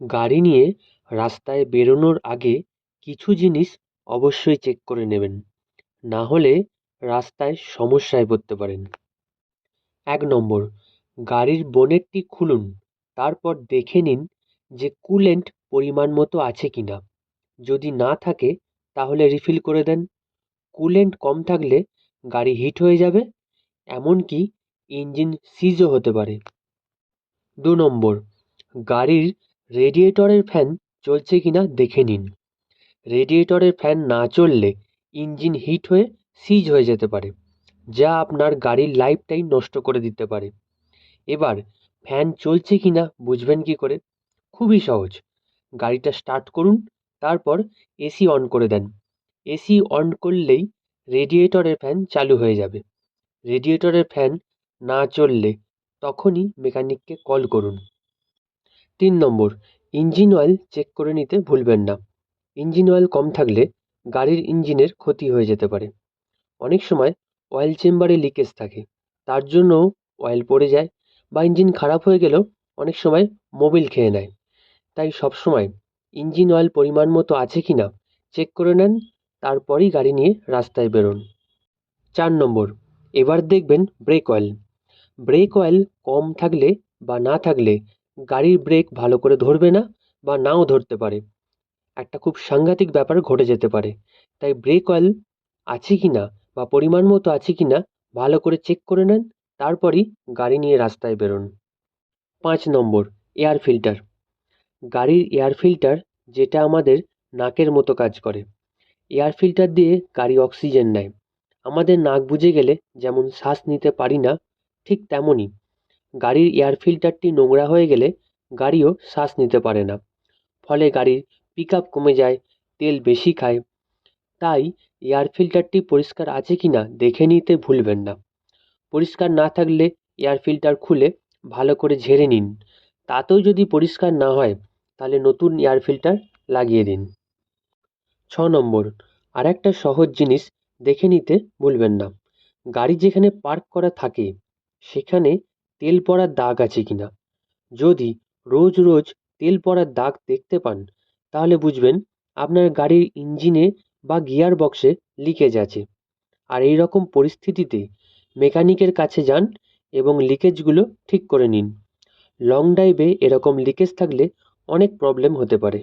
গাড়ি নিয়ে রাস্তায় বেরোনোর আগে কিছু জিনিস অবশ্যই চেক করে নেবেন। না হলে রাস্তায় সমস্যায় পড়তে পারেন। এক নম্বর, গাড়ির বোনেটটি খুলুন, তারপর দেখে নিন যে কুলেন্ট পরিমাণ মতো আছে কি না যদি না থাকে, তাহলে রিফিল করে দেন। কুলেন্ট কম থাকলে গাড়ি হিট হয়ে যাবে, এমনকি ইঞ্জিন সিজও হতে পারে। দু নম্বর, গাড়ির রেডিয়েটরের ফ্যান চলছে কি না দেখে নিন। রেডিয়েটরের ফ্যান না চললে ইঞ্জিন হিট হয়ে সিজ হয়ে যেতে পারে, যা আপনার গাড়ির লাইফটাই নষ্ট করে দিতে পারে। এবার, ফ্যান চলছে কি না বুঝবেন কী করে? খুবই সহজ। গাড়িটা স্টার্ট করুন, তারপর এসি অন করে দেন। এসি অন করলেই রেডিয়েটরের ফ্যান চালু হয়ে যাবে। রেডিয়েটরের ফ্যান না চললে তখনই মেকানিককে কল করুন। তিন নম্বর, ইঞ্জিন অয়েল চেক করে নিতে ভুলবেন না। ইঞ্জিন অয়েল কম থাকলে গাড়ির ইঞ্জিনের ক্ষতি হয়ে যেতে পারে। অনেক সময় অয়েল চেম্বারে লিকেজ থাকে, তার জন্যও অয়েল পড়ে যায় বা ইঞ্জিন খারাপ হয়ে গেলেও অনেক সময় মোবিল খেয়ে নেয়। তাই সবসময় ইঞ্জিন অয়েল পরিমাণ মতো আছে কি না চেক করে নেন, তারপরই গাড়ি নিয়ে রাস্তায় বেরোন। চার নম্বর, এবার দেখবেন ব্রেক অয়েল ব্রেক অয়েল কম থাকলে বা না থাকলে গাড়ির ব্রেক ভালো করে ধরবে না বা নাও ধরতে পারে। একটা খুব সাংঘাতিক ব্যাপার ঘটে যেতে পারে। তাই ব্রেক অয়েল আছে কি না বা পরিমাণ মতো আছে কি না ভালো করে চেক করে নেন, তারপরই গাড়ি নিয়ে রাস্তায় বেরোন। পাঁচ নম্বর এয়ার ফিল্টার গাড়ির এয়ার ফিল্টার যেটা আমাদের নাকের মতো কাজ করে। এয়ার ফিল্টার দিয়ে গাড়ি অক্সিজেন নেয়। আমাদের নাক বুজে গেলে যেমন শ্বাস নিতে পারি না, ঠিক তেমনই। গাড়ির এয়ার ফিল্টারটি নোংরা হয়ে গেলে গাড়িও শ্বাস নিতে পারে না। ফলে গাড়ির পিক আপ কমে যায়, তেল বেশি খায়। তাই এয়ার ফিল্টারটি পরিষ্কার আছে কি না দেখে নিতে ভুলবেন না। পরিষ্কার না থাকলে এয়ার ফিল্টার খুলে ভালো করে ঝেড়ে নিন। তাতেও যদি পরিষ্কার না হয়, তাহলে নতুন এয়ার ফিল্টার লাগিয়ে দিন। ছ নম্বর আর একটা সহজ জিনিস দেখে নিতে ভুলবেন না। গাড়ি যেখানে পার্ক করা থাকে, সেখানে তেল পড়ার দাগ আছে কি না যদি রোজ রোজ তেল পড়ার দাগ দেখতে পান, তাহলে বুঝবেন আপনার গাড়ির ইঞ্জিনে বা গিয়ার বক্সে লিকেজ আছে। আর এই রকম পরিস্থিতিতে মেকানিকের কাছে যান এবং লিকেজগুলো ঠিক করে নিন। লং ড্রাইভে এরকম লিকেজ থাকলে অনেক প্রবলেম হতে পারে।